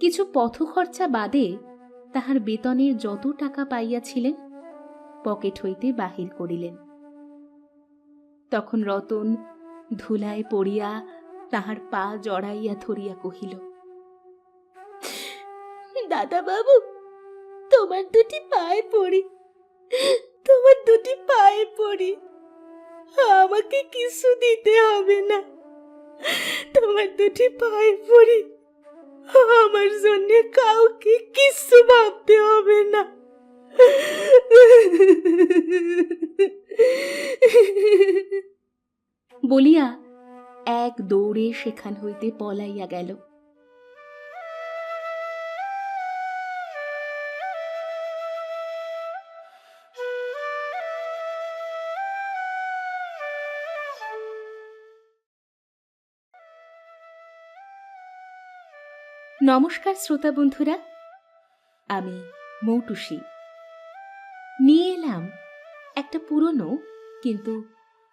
কিছু পথখরচা বাদে তাহার বেতনের যত টাকা পাইয়াছিলেন, পকেট হইতে বাহির করিলেন। তখন রতন ধুলায় পড়িয়া তাহার পা জড়াইয়া ধরিয়া কহিল দাদা বাবু তোমার দুটি পায়ে পড়ি, তোমার দুটি পায়ে পড়ি। আমাকে কিছু দিতে হবে না। তোমার দুটি পায়ে পড়ি। আমার জন্য কাউকে কিছু ভাবতে হবে না। বলিয়া এক দৌড়ে সেখান হইতে পলাইয়া গেল। নমস্কার শ্রোতা বন্ধুরা, আমি মৌটুসি। নিয়ে এলাম একটা পুরনো কিন্তু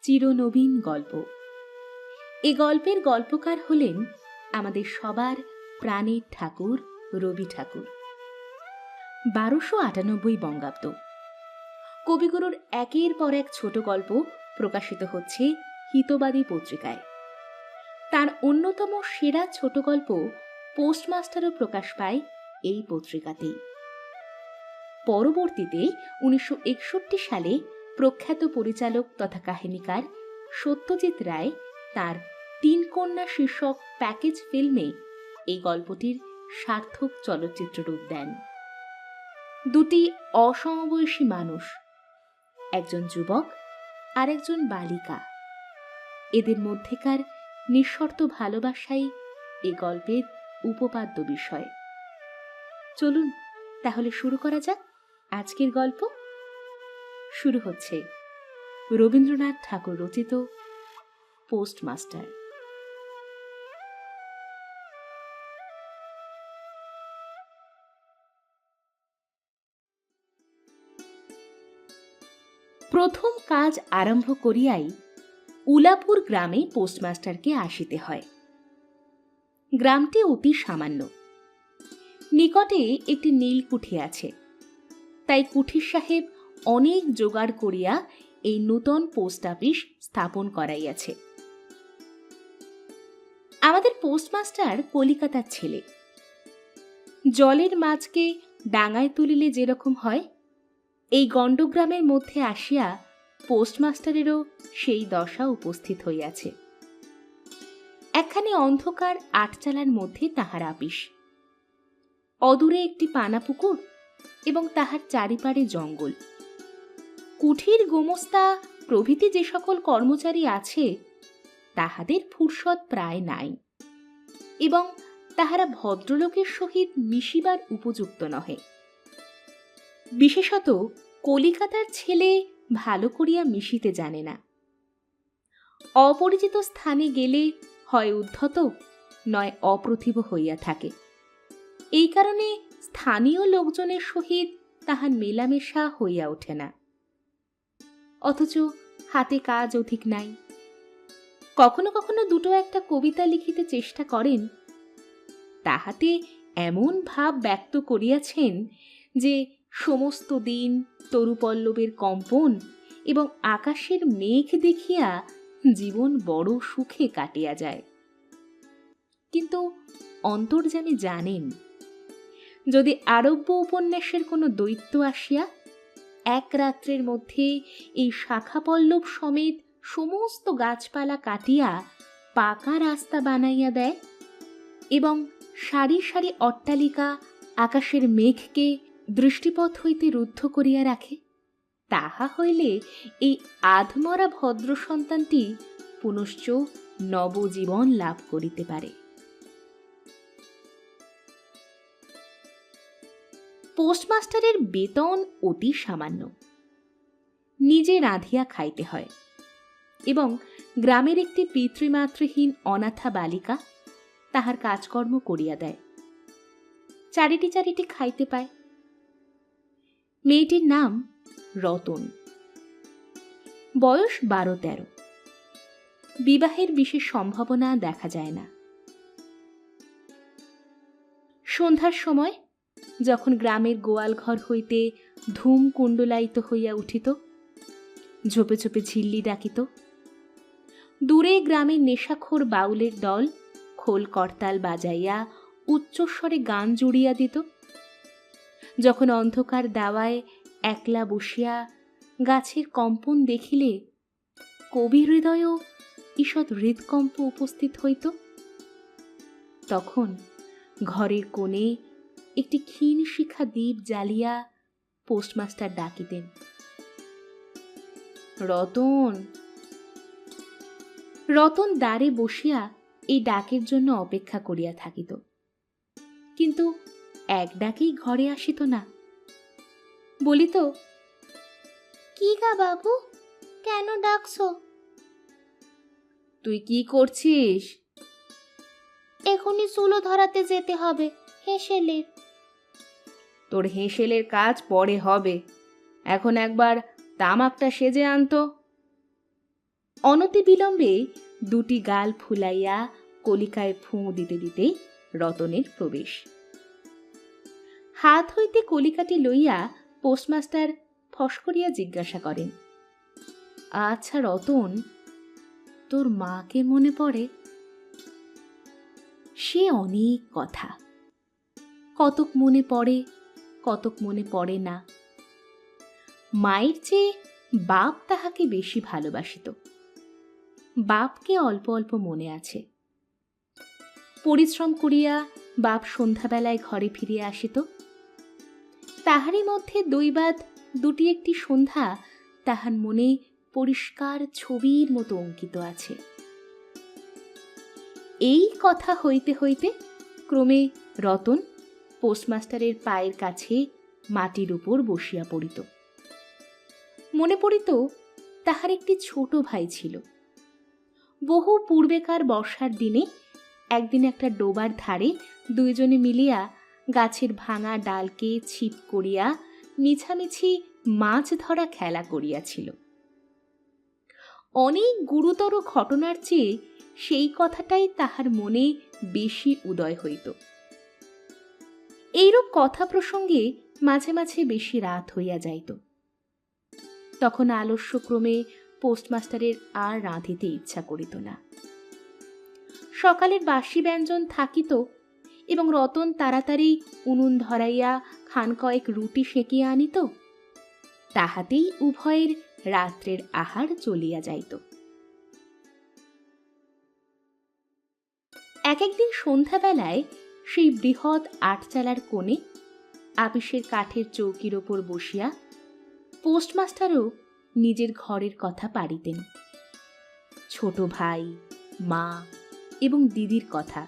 চিরনবীন গল্প। এ গল্পের গল্পকার হলেন আমাদের সবার প্রাণের ঠাকুর রবি ঠাকুর। বারোশো আটানব্বই বঙ্গাব্দ। কবিগুরুর একের পর এক ছোট গল্প প্রকাশিত হচ্ছে হিতবাদী পত্রিকায়। তার অন্যতম সেরা ছোট গল্প পোস্টমাস্টারও প্রকাশ পায় এই পত্রিকাতেই। পরবর্তীতে উনিশশো একষট্টি সালে প্রখ্যাত পরিচালক তথা কাহিনীকার সত্যজিৎ রায় তার তিন কন্যা শীর্ষক প্যাকেজ ফিল্মে এই গল্পটির সার্থক চলচ্চিত্র রূপ দেন। দুটি অসমবয়সী মানুষ, একজন যুবক আর একজন বালিকা। এদের মধ্যেকার নিঃশর্ত ভালোবাসাই এই গল্পের উপপাদ্য বিষয়। চলুন, তাহলে শুরু করা যাক আজকের গল্প। শুরু হচ্ছে রবীন্দ্রনাথ ঠাকুর রচিত পোস্টমাস্টার। প্রথম কাজ আরম্ভ করিয়াই উলাপুর গ্রামে পোস্টমাস্টারকে আসিতে হয়। গ্রামটি অতি সামান্য। নিকটে একটি নীল কুঠি আছে। তাই কুঠির সাহেব অনেক জোগাড় করিয়া এই নূতন পোস্ট অফিস স্থাপন করাইয়াছে। আমাদের পোস্টমাস্টার কলিকাতার ছেলে। জলের মাছকে ডাঙায় তুলিলে যেরকম হয়, এই গণ্ডগ্রামের মধ্যে আসিয়া পোস্টমাস্টারেরও সেই দশা উপস্থিত হইয়াছে। একখানি অন্ধকার আটচালার মধ্যে তাহার আপিস। অদূরে একটি পানা পুকুর এবং তাহার চারিপাড়ে জঙ্গল। কুঠির গোমস্তা প্রভৃতি যে সকল কর্মচারী আছে, তাহাদের ফুরসত প্রায় নাই এবং তাহারা ভদ্রলোকের সহিত মিশিবার উপযুক্ত নহে। বিশেষত কলিকাতার ছেলে ভালো করিয়া মিশিতে জানে না। অপরিচিত স্থানে গেলে হয় উদ্ধত, নয় অপ্রতিভ হইয়া থাকে। এই কারণে স্থানীয় লোকজনের সহিত তাহার মেলামেশা হইয়া ওঠে না। অথচ হাতে কাজ অধিক নাই। কখনো কখনো দুটো একটা কবিতা লিখিতে চেষ্টা করেন। তাহাতে এমন ভাব ব্যক্ত করিয়াছেন যে, সমস্ত দিন তরুপল্লবের কম্পন এবং আকাশের মেঘ দেখিয়া জীবন বড় সুখে কাটিয়া যায়। কিন্তু অন্তর্জামে জানেন, যদি আরব্য উপন্যাসের কোনো দৈত্য আসিয়া, এক রাত্রের মধ্যে এই শাখাপল্লব সমেত সমস্ত গাছপালা কাটিয়া পাকা রাস্তা বানাইয়া দেয় এবং সারি সারি অট্টালিকা আকাশের মেঘকে দৃষ্টিপথ হইতে রুদ্ধ করিয়া রাখে তাহা হইলে এই আধমরা ভদ্র সন্তানটি পুনশ্চ নবজীবন লাভ করিতে পারে। পোস্টমাস্টারের বেতন অতি সামান্য। নিজে রাঁধিয়া খাইতে হয় এবং গ্রামের একটি পিতৃমাতৃহীন অনাথা বালিকা তাহার কাজকর্ম করিয়া দেয়। চারিটি চারিটি খাইতে পায়। মেয়েটির নাম রতন। বয়স বারো তেরো বিবাহের বিশেষ সম্ভাবনা দেখা যায় না। সন্ধ্যার সময় যখন গ্রামের গোয়াল ঘর হইতে ধূম কুণ্ডলায়িত হইয়া উঠিত, ঝোপে ঝোপে ঝিল্লি ডাকিত, দূরে গ্রামের নেশাখোর বাউলের দল খোল করতাল বাজাইয়া উচ্চস্বরে গান জুড়িয়া দিত। যখন অন্ধকার দাওয়ায় একলা বসিয়া গাছের কম্পন দেখিলে কবি হৃদয়ও ঈষৎ হৃদকম্প উপস্থিত হইত। তখন ঘরের কোণে একটি ক্ষীণ শিখা দ্বীপ জ্বালিয়া পোস্টমাস্টার ডাকিতেন, রতন রতন দ্বারে বসিয়া এই ডাকের জন্য অপেক্ষা করিয়া থাকিত। কিন্তু এক ডাকেই ঘরে আসিত না। বলিত কি গা বাবু? কেন ডাকছো? তুই কি করছিস? এখনই চুলো ধরাতে যেতে হবে হেসেলের তোর হেসেলের কাজ পরে হবে। এখন একবার তামাকটা সেজে আনতো অনতি বিলম্বে দুটি গাল ফুলাইয়া কলিকায় ফুঁ দিতে দিতে রতনের প্রবেশ। হাত হইতে কলিকাটি লইয়া পোস্টমাস্টার ফস করিয়া জিজ্ঞাসা করেন আচ্ছা রতন, তোর মাকে মনে পড়ে? সে অনেক কথা। কতক মনে পড়ে, কতক মনে পড়ে না। মায়ের চেয়ে বাপ তাহাকে বেশি ভালোবাসিত। বাপকে অল্প অল্প মনে আছে। পরিশ্রম করিয়া বাপ সন্ধ্যাবেলায় ঘরে ফিরিয়া আসিত। তাহারই মধ্যে দৈবাত দুটি একটি সন্ধ্যা, তাহার মনে পরিষ্কার ছবির মতো অঙ্কিত আছে। এই কথা হইতে হইতে ক্রমে রতন পোস্টমাস্টারের পায়ের কাছে মাটির উপর বসিয়া পড়িত। মনে পড়িত তাহার একটি ছোট ভাই ছিল। বহু পূর্বেকার বর্ষার দিনে একদিন একটা ডোবার ধারে দুইজনে মিলিয়া গাছের ভাঙা ডালকে ছিপ করিয়া মিছামিছি মাছ ধরা খেলা করিয়াছিল। অনেক গুরুতর ঘটনার চেয়ে সেই কথাটাই তাহার মনে বেশি উদয় হইত। এইরূপ কথা প্রসঙ্গে মাঝে মাঝে বেশি রাত হইয়া যাইত। তখন আলস্যক্রমে পোস্টমাস্টারের আর রাঁধিতে ইচ্ছা করিত না। সকালের বাসি ব্যঞ্জন থাকিত এবং রতন তাড়াতাড়ি উনুন ধরাইয়া খান কয়েক রুটি সেঁকিয়া আনিত। তাহাতেই উভয়ের রাত্রের আহার চলিয়া যাইত। এক একদিন সন্ধ্যাবেলায় সেই বৃহৎ আটচালার কোণে আপিসের কাঠের চৌকির ওপর বসিয়া পোস্টমাস্টারও নিজের ঘরের কথা পারিতেন ছোট ভাই, মা এবং দিদির কথা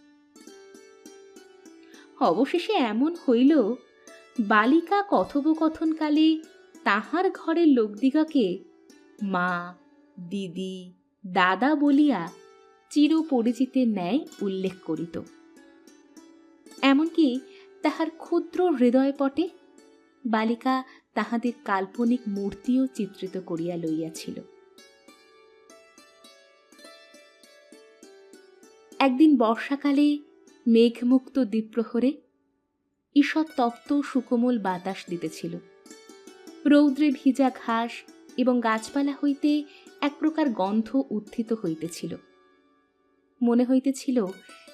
অবশেষে এমন হইল, বালিকা কথোপকথনকালে তাহার ঘরের লোকদিগকে, মা, দিদি, দাদা বলিয়া চির পরিচিতের ন্যায় উল্লেখ করিত। এমনকি তাহার ক্ষুদ্র হৃদয়পটে বালিকা তাহাদের কাল্পনিক মূর্তিও চিত্রিত করিয়া লইয়াছিল। একদিন বর্ষাকালে মেঘমুক্ত দ্বীপ্রহরে ঈষৎ তপ্ত সুকোমল বাতাস দিতেছিল। রৌদ্রে ভিজা ঘাস এবং গাছপালা হইতে এক প্রকার গন্ধ উত্থিত হইতেছিল। মনে হইতেছিল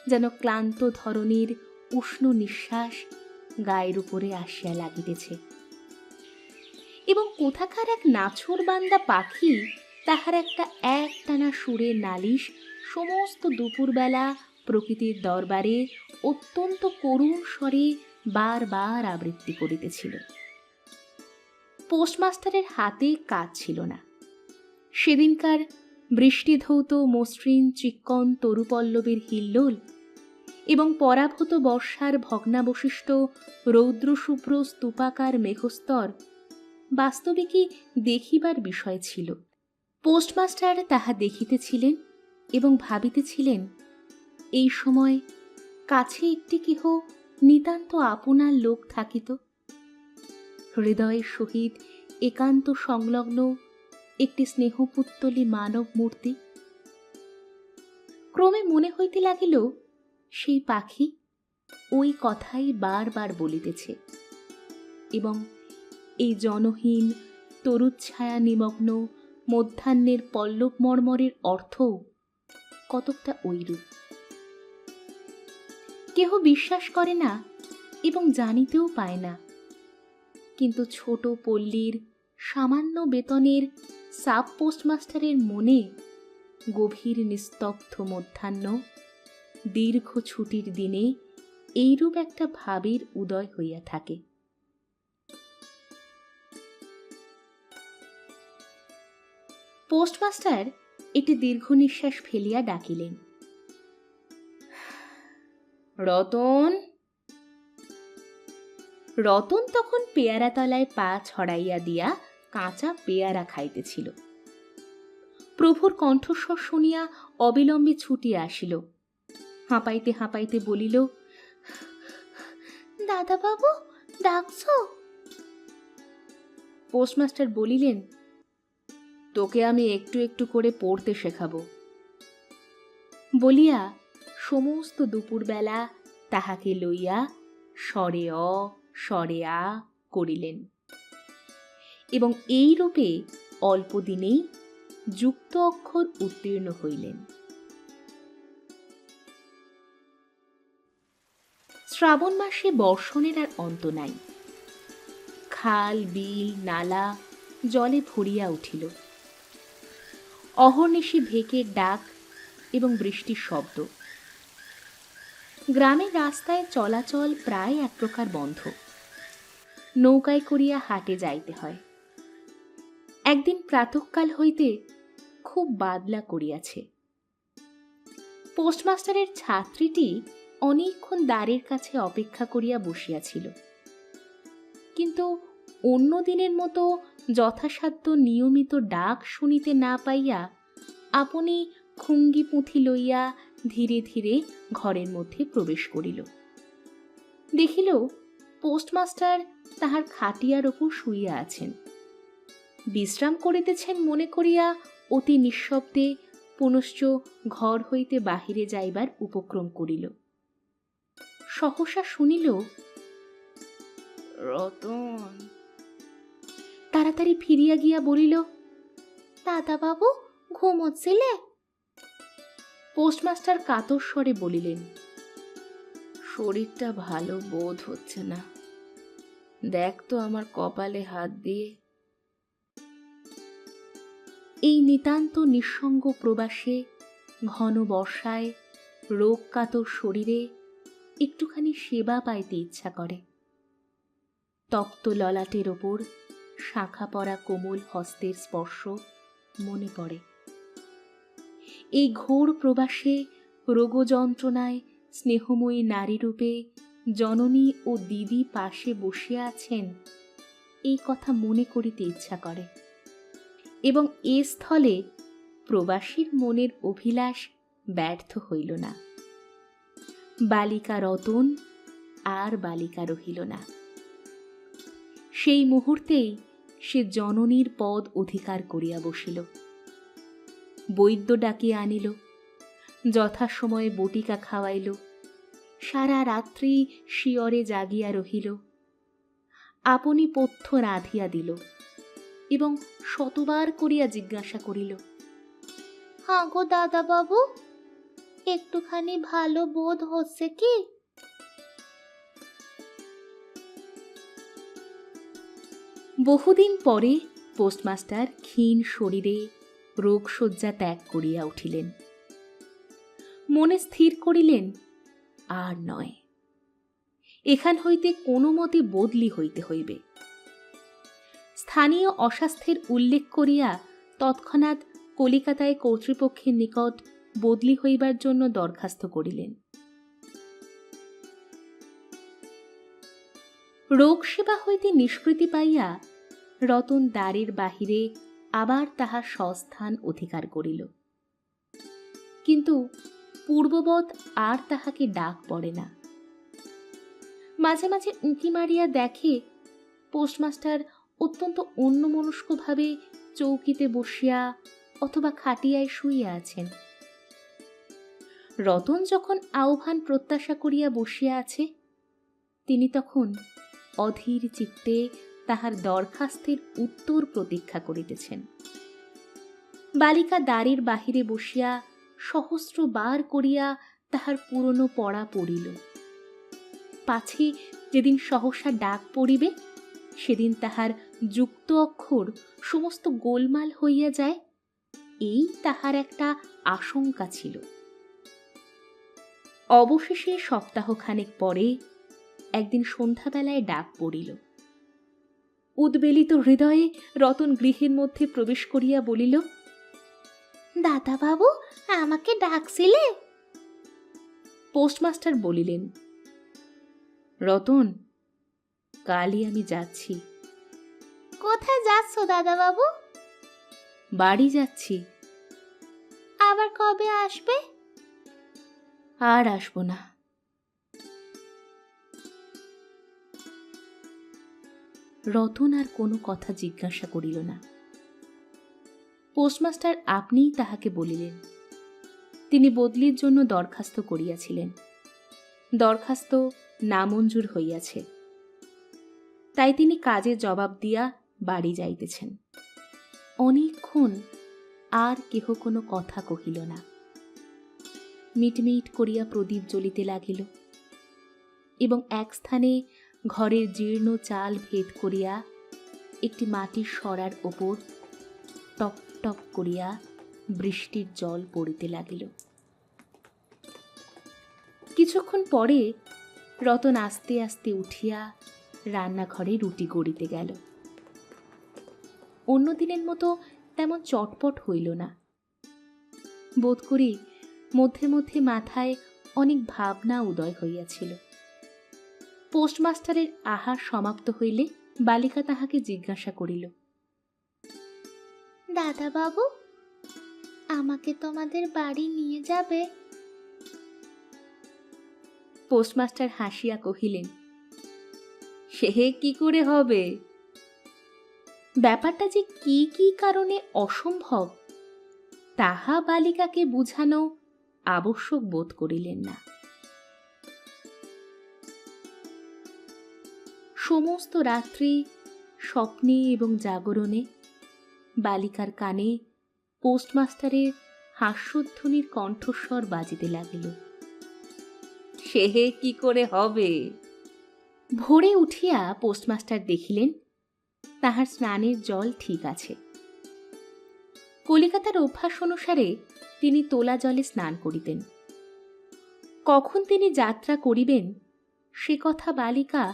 যেন ক্লান্ত ধরনের উষ্ণ নিঃশ্বাস গায়ের উপরে আসিয়া লাগিতেছে। এবং কোথাকার এক নাছর বান্দা পাখি তাহার একটা একটানা সুরের নালিশ সমস্ত দুপুরবেলা প্রকৃতির দরবারে অত্যন্ত করুণ স্বরে বারবার আবৃত্তি করিতেছিল। পোস্টমাস্টারের হাতে কাজ ছিল না। সেদিনকার বৃষ্টিধৌত মসৃণ চিক্কন তরুপল্লবীর হিল্লোল এবং পরাভূত বর্ষার ভগ্নাবশিষ্ট রৌদ্রশুভ্র স্তূপাকার মেঘস্তর বাস্তবিকই দেখিবার বিষয় ছিল। পোস্টমাস্টার তাহা দেখিতেছিলেন এবং ভাবিতেছিলেন এই সময় কাছে একটি কেহ নিতান্ত আপনার লোক থাকিত। হৃদয়ের সহিত একান্ত সংলগ্ন একটি স্নেহপুত্তলি মানব মূর্তি। ক্রমে মনে হইতে লাগিল, সেই পাখি ওই কথাই বারবার বলিতেছে এবং এই জনহীন তরুচ্ছায়া নিমগ্ন মধ্যাহ্নের পল্লব মর্মরের অর্থও কতকটা ঐরূপ। কেহ বিশ্বাস করে না এবং জানিতেও পায় না। কিন্তু ছোট পল্লীর সামান্য বেতনের সাব পোস্টমাস্টারের মনে গভীর নিস্তব্ধ মধ্যাহ্ন, দীর্ঘ ছুটির দিনে এইরূপ একটা ভাবের উদয় হইয়া থাকে। পোস্টমাস্টার একটি দীর্ঘ নিঃশ্বাস ফেলিয়া ডাকিলেন। রতন। রতন তখন পেয়ারা তলায় পা ছড়াইয়া দিয়া কাঁচা পেয়ারা খাইতেছিল। প্রভুর কণ্ঠস্বর শুনিয়া অবিলম্বে ছুটিয়া আসিল। হাঁপাইতে হাঁপাইতে বলিল, দাদাবাবু, ডাকছ? পোস্টমাস্টার বলিলেন, তোকে আমি একটু একটু করে পড়তে শেখাবো। বলিয়া সমস্ত দুপুরবেলা তাহাকে লইয়া স্বরে অ স্বরে আ করিলেন। এবং এই রূপে অল্প দিনেই যুক্ত অক্ষর উত্তীর্ণ হইলেন। শ্রাবণ মাসে বর্ষণের আর অন্ত নাই। খাল, বিল, নালা জলে ভরিয়া উঠিল। অহর্নিশি ভেকের ডাক এবং বৃষ্টির শব্দ। গ্রামের রাস্তায় চলাচল প্রায় এক প্রকার বন্ধ। নৌকায় করিয়া হাটে যাইতে হয়। একদিন প্রাতঃকাল হইতে খুব বাদলা করিয়াছে। পোস্টমাস্টারের ছাত্রীটি অনেকক্ষণ দ্বারের কাছে অপেক্ষা করিয়া বসিয়াছিল। কিন্তু অন্য দিনের মতো যথাসাধ্য নিয়মিত ডাক শুনিতে না পাইয়া আপনি খুঙ্গি পুঁথি লইয়া ধীরে ধীরে ঘরের মধ্যে প্রবেশ করিল। দেখিল পোস্টমাস্টার তাহার খাটিয়ার ওপর শুইয়া আছেন। বিশ্রাম করিতেছেন মনে করিয়া অতি নিঃশব্দে পুনশ্চ ঘর হইতে বাহিরে যাইবার উপক্রম করিল। সহসা শুনিল রতন। তাড়াতাড়ি ফিরিয়া গিয়া বলিল দাদাবাবু ঘুমোচ্ছিলে? পোস্টমাস্টার কাতর স্বরে বলিলেন, শরীরটা ভালো বোধ হচ্ছে না। দেখ তো আমার কপালে হাত দিয়ে। এই নিতান্ত নিঃসঙ্গ প্রবাসে, ঘন বর্ষায়, রোগ কাতর শরীরে একটুখানি সেবা পাইতে ইচ্ছা করে। তপ্ত ললাটের ওপর শাখা পরা কোমল হস্তের স্পর্শ মনে পড়ে। এই ঘোর প্রবাসে রোগযন্ত্রণায় স্নেহময়ী নারী রূপে জননী ও দিদি পাশে বসিয়া আছেন, এই কথা মনে করিতে ইচ্ছা করে। এবং এ স্থলে প্রবাসীর মনের অভিলাষ ব্যর্থ হইল না। বালিকা রতন আর বালিকা রহিল না। সেই মুহূর্তেই সে জননীর পদ অধিকার করিয়া বসিল। বৈদ্য ডাকিয়া আনিল। যথাসময়ে বটিকা খাওয়াইল। সারা রাত্রি শিয়রে জাগিয়া রহিল। আপনি পথ্য রাধিয়া দিল এবং শতবার করিয়া জিজ্ঞাসা করিল হাঁ গো দাদাবাবু, একটুখানি ভালো বোধ হচ্ছে কি? বহুদিন পরে পোস্টমাস্টার ক্ষীণ শরীরে রোগশয্যা ত্যাগ করিয়া উঠিলেন। মনে স্থির করিলেন, আর নয়। এখান হইতে কোনো মতে বদলি হইতে হইবে। স্থানীয় অস্বাস্থ্যের উল্লেখ করিয়া তৎক্ষণাৎ কলিকাতায় কর্তৃপক্ষের নিকট বদলি হইবার জন্য দরখাস্ত করিলেন। রোগ সেবা হইতে নিষ্কৃতি পাইয়া রতন দ্বারের বাহিরে আবার তাহার স্বস্থান অধিকার করিল। কিন্তু পূর্ববৎ আর তাহাকে ডাক পড়ে না। মাঝে মাঝে উঁকি মারিয়া দেখে পোস্টমাস্টার অত্যন্ত অন্যমনস্কভাবে চৌকিতে বসিয়া অথবা খাটিয়ায় শুইয়া আছেন। রতন যখন আহ্বান প্রত্যাশা করিয়া বসিয়া আছে, তিনি তখন অধীর চিত্তে তাহার দরখাস্তের উত্তর প্রতীক্ষা করিতেছেন। বালিকা দ্বারের বাহিরে বসিয়া সহস্র বার করিয়া তাহার পুরনো পড়া পড়িল। পাছে যেদিন সহসা ডাক পড়িবে, সেদিন তাহার যুক্ত অক্ষর সমস্ত গোলমাল হইয়া যায়, এই তাহার একটা আশঙ্কা ছিল। অবশেষে সপ্তাহখানেক পরে একদিন সন্ধ্যাবেলায় ডাক পড়িল। উদ্বেলিত হৃদয়ে রতন গৃহের মধ্যে প্রবেশ করিয়া বলিল দাদাবাবু আমাকে ডাকছিলে? পোস্টমাস্টার বলিলেন রতন কালই আমি যাচ্ছি। কোথায় যাচ্ছ দাদাবাবু? বাড়ি যাচ্ছি। আবার কবে আসবে? আর আসব না। রতন আর কোনো কথা জিজ্ঞাসা করিল না। পোস্টমাস্টার আপনিই তাহাকে বলিলেন। তিনি বদলির জন্য দরখাস্ত করিয়াছিলেন। দরখাস্ত নামঞ্জুর হইয়াছে। তাই তিনি কাজে জবাব দিয়া বাড়ি যাইতেছেন। অনেকক্ষণ আর কেহ কোনো কথা কহিল না। মিটমিট করিয়া প্রদীপ জ্বলিতে লাগিল এবং এক স্থানে ঘরের জীর্ণ চাল ভেদ করিয়া একটি মাটির সরার ওপর টপ টপ করিয়া বৃষ্টির জল পড়িতে লাগিল। কিছুক্ষণ পরে রতন আস্তে আস্তে উঠিয়া রান্নাঘরে রুটি গড়িতে গেল। অন্য দিনের মতো তেমন চটপট হইল না। বোধ করি মধ্যে মধ্যে মাথায় অনেক ভাবনা উদয় হইয়াছিল। পোস্টমাস্টারের আহার সমাপ্ত হইলে বালিকা তাহাকে জিজ্ঞাসা করিল দাদাবাবু আমাকে তোমাদের বাড়ি নিয়ে যাবে? পোস্টমাস্টার হাসিয়া কহিলেন সে কি করে হবে? ব্যাপারটা যে কি কি কারণে অসম্ভব তাহা বালিকাকে বুঝানো আবশ্যক বোধ করিলেন না। সমস্ত রাত্রি স্বপ্নে এবং জাগরণে বালিকার কানে পোস্টমাস্টারের হাস্যধ্বনির কণ্ঠস্বর বাজিতে লাগিল। সে কি করে হবে? ভোরে উঠিয়া পোস্টমাস্টার দেখিলেন তাহার স্নানের জল ঠিক আছে। কলিকাতার অভ্যাস অনুসারে তিনি তোলা জলে স্নান করিতেন। কখন তিনি যাত্রা করিবেন সে কথা বালিকা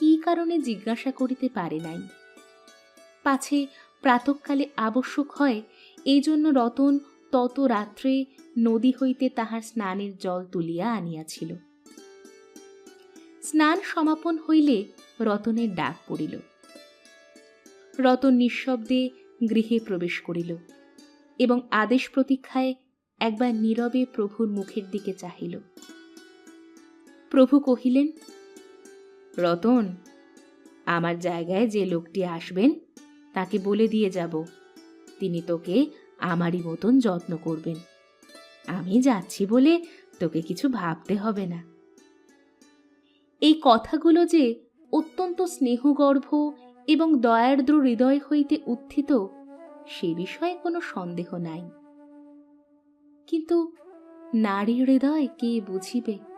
কি কারণে জিজ্ঞাসা করিতে পারে নাই। পাছে প্রাতকালে আবশ্যক হয়, এই জন্য রতন তত রাত্রে নদী হইতে তাহার স্নানের জল তুলিয়া আনিয়াছিল। স্নান সমাপন হইলে রতনের ডাক পড়িল। রতন নিঃশব্দে গৃহে প্রবেশ করিল এবং আদেশ প্রতীক্ষায় একবার নীরবে প্রভুর মুখের দিকে চাহিল। প্রভু কহিলেন রতন, আমার জায়গায় যে লোকটি আসবেন, তাকে বলে দিয়ে যাব। তিনি তোকে আমারই মতন যত্ন করবেন। আমি যাচ্ছি বলে তোকে কিছু ভাবতে হবে না। এই কথাগুলো যে অত্যন্ত স্নেহগর্ভ এবং দয়ার্দ্র হৃদয় হইতে উত্থিত, সে বিষয়ে কোনো সন্দেহ নাই। কিন্তু নারী হৃদয় কে বুঝিবে?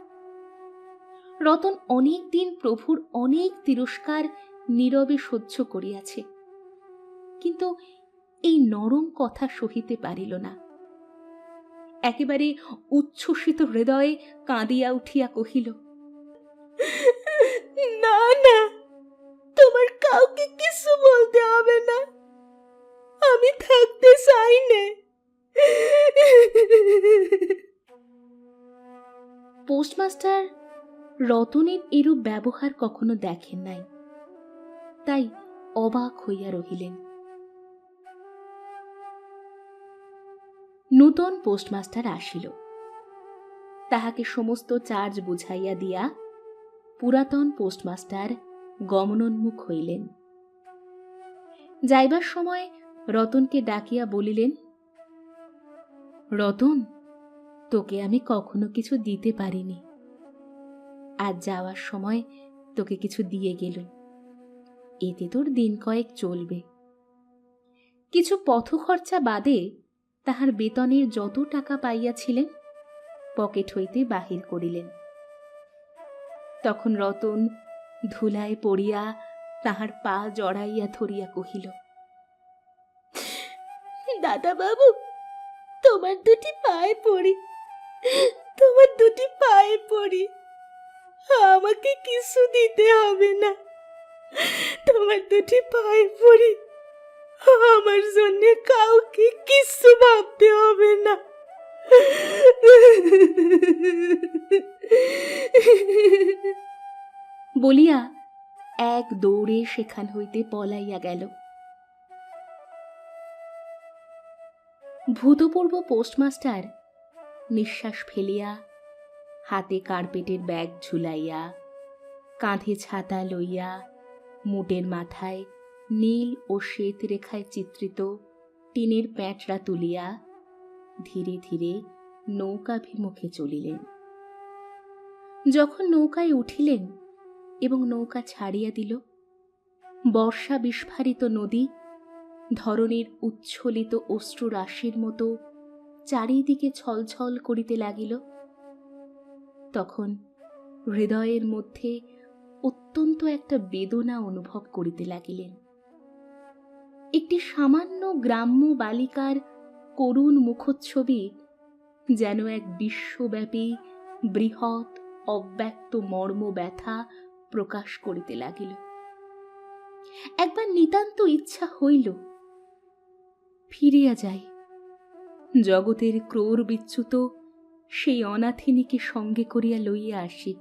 রতন অনেক দিন প্রভুর অনেক তিরস্কার নীরবে সহ্য করিয়াছে। কিন্তু এই নরম কথা সহিতে পারিল না। একেবারে উচ্ছ্বসিত হৃদয়ে কাঁদিয়া উঠিয়া কহিল, না না, তোমার কাউকে কিছু বলতে হবে না। আমি থাকতে চাই নে। পোস্টমাস্টার রতনের এরূপ ব্যবহার কখনো দেখেন নাই। তাই অবাক হইয়া রহিলেন। নূতন পোস্টমাস্টার আসিল। তাহাকে সমস্ত চার্জ বুঝাইয়া দিয়া পুরাতন পোস্টমাস্টার গমনোন্মুখ হইলেন। যাইবার সময় রতনকে ডাকিয়া বলিলেন, রতন, তোকে আমি কখনো কিছু দিতে পারিনি। আজ যাওয়ার সময় তোকে কিছু দিয়ে গেল এতে তোর দিন কয়েক চলবে। কিছু পথখরচা বাদে তাহার বেতনের যত টাকা পাইয়াছিলেন, পকেট হইতে বাহির করিলেন। তখন রতন ধুলায় পড়িয়া তাহার পা জড়াইয়া ধরিয়া কহিল দাদা বাবু তোমার দুটি পায়ে পড়ি, তোমার দুটি পায়ে পড়ি। আমাকে কিছু দিতে হবে না। তোমার দুটি পায়ে পড়ি। আমার জন্য কাউকে কিছু ভাবতে হবে না। বলিয়া এক দৌড়ে সেখান হইতে পলাইয়া গেল। ভূতপূর্ব পোস্টমাস্টার নিঃশ্বাস ফেলিয়া হাতে কার্পেটের ব্যাগ ঝুলাইয়া, কাঁধে ছাতা লইয়া, মুটের মাথায় নীল ও শ্বেত রেখায় চিত্রিত টিনের প্যাঁটরা তুলিয়া ধীরে ধীরে নৌকাভিমুখে চলিলেন। যখন নৌকায় উঠিলেন এবং নৌকা ছাড়িয়া দিল, বর্ষা বিস্ফারিত নদী ধরনের উচ্ছ্বলিত অশ্রু রাশির মতো চারিদিকে ছলছল করিতে লাগিল। তখন হৃদয়ের মধ্যে অত্যন্ত একটা বেদনা অনুভব করিতে লাগিলেন। একটি সামান্য গ্রাম্য বালিকার করুণ মুখচ্ছবি যেন এক বিশ্বব্যাপী, বৃহৎ, অব্যক্ত মর্ম ব্যথা প্রকাশ করিতে লাগিল। একবার নিতান্ত ইচ্ছা হইল, ফিরিয়া যাই। জগতের ক্রোর বিচ্যুত সেই অনাথিনীকে সঙ্গে করিয়া লইয়া আসি।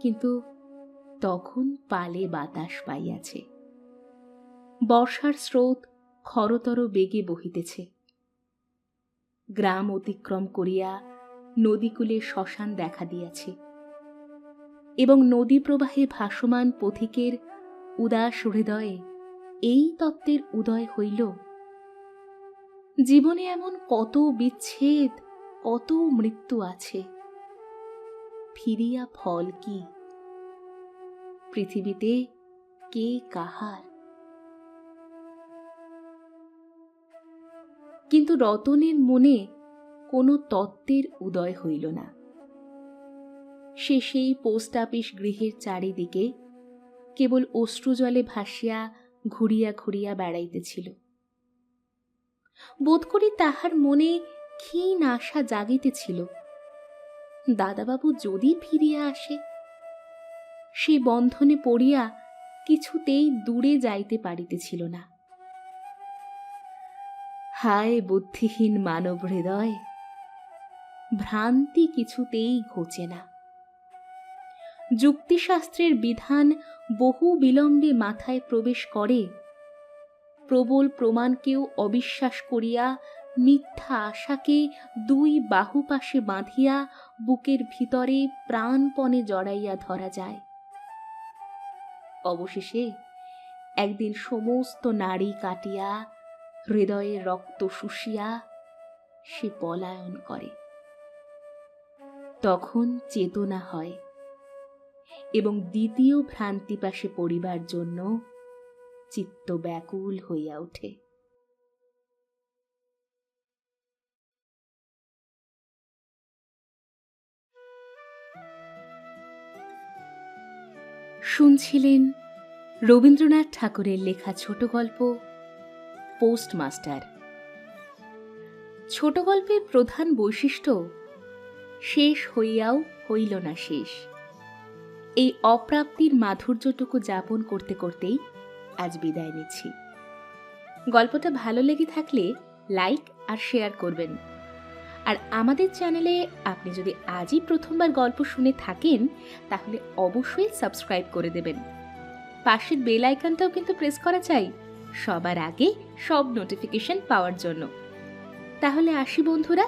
কিন্তু তখন পালে বাতাস পাইয়াছে। বর্ষার স্রোত খরতর বেগে বহিতেছে। গ্রাম অতিক্রম করিয়া নদীকূলে শ্মশান দেখা দিয়াছে এবং নদী প্রবাহে ভাসমান পথিকের উদাস হৃদয়ে এই তত্ত্বের উদয় হইল। জীবনে এমন কত বিচ্ছেদ কত মৃত্যু আছে। ফিরিয়া ফল কি? পৃথিবীতে কে কাহার? কিন্তু রতনের মনে কোনো তত্ত্বের উদয় হইল না। সে সেই পোস্ট অফিস গৃহের চারিদিকে কেবল অশ্রুজলে ভাসিয়া ঘুরিয়া ঘুরিয়া বেড়াইতেছিল। বোধ করি তাহার মনে ক্ষীণ আশা জাগিতেছিল দাদাবাবু যদি ফিরিয়া আসে, সে বন্ধনে পড়িয়া কিছুতেই দূরে যাইতে পারিতেছিল না। হায় বুদ্ধিহীন মানব হৃদয়, ভ্রান্তি কিছুতেই ঘোচে না। যুক্তিশাস্ত্রের বিধান বহু বিলম্বে মাথায় প্রবেশ করে, প্রবল প্রমাণকেও অবিশ্বাস করিয়া মিথ্যা আশাকে দুই বাহু পাশে বাঁধিয়া বুকের ভিতরে প্রাণপণে জড়াইয়া ধরা যায়। অবশেষে একদিন সমস্ত নাড়ি কাটিয়া হৃদয়ে রক্ত শুষিয়া সে পলায়ন করে। তখন চেতনা হয় এবং দ্বিতীয় ভ্রান্তি পাশে পড়িবার জন্য চিত্ত ব্যাকুল হইয়া ওঠে। শুনছিলেন রবীন্দ্রনাথ ঠাকুরের লেখা ছোট গল্প, পোস্টমাস্টার। ছোট গল্পের প্রধান বৈশিষ্ট্য, শেষ হইয়াও হইল না শেষ। এই অপ্রাপ্তির মাধুর্যটুকু যাপন করতে করতেই আজ বিদায় নিচ্ছি। গল্পটা ভালো লেগে থাকলে লাইক আর শেয়ার করবেন। আর আমাদের চ্যানেলে আপনি যদি আজই প্রথমবার গল্প শুনে থাকেন, তাহলে অবশ্যই সাবস্ক্রাইব করে দেবেন। পাশের বেল আইকনটাও কিন্তু প্রেস করা চাই, সবার আগে সব নোটিফিকেশন পাওয়ার জন্য। তাহলে আসি বন্ধুরা,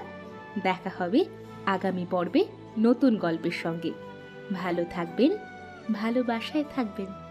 দেখা হবে আগামী পর্বে নতুন গল্পের সঙ্গে। ভালো থাকবেন, ভালোবাসায় থাকবেন।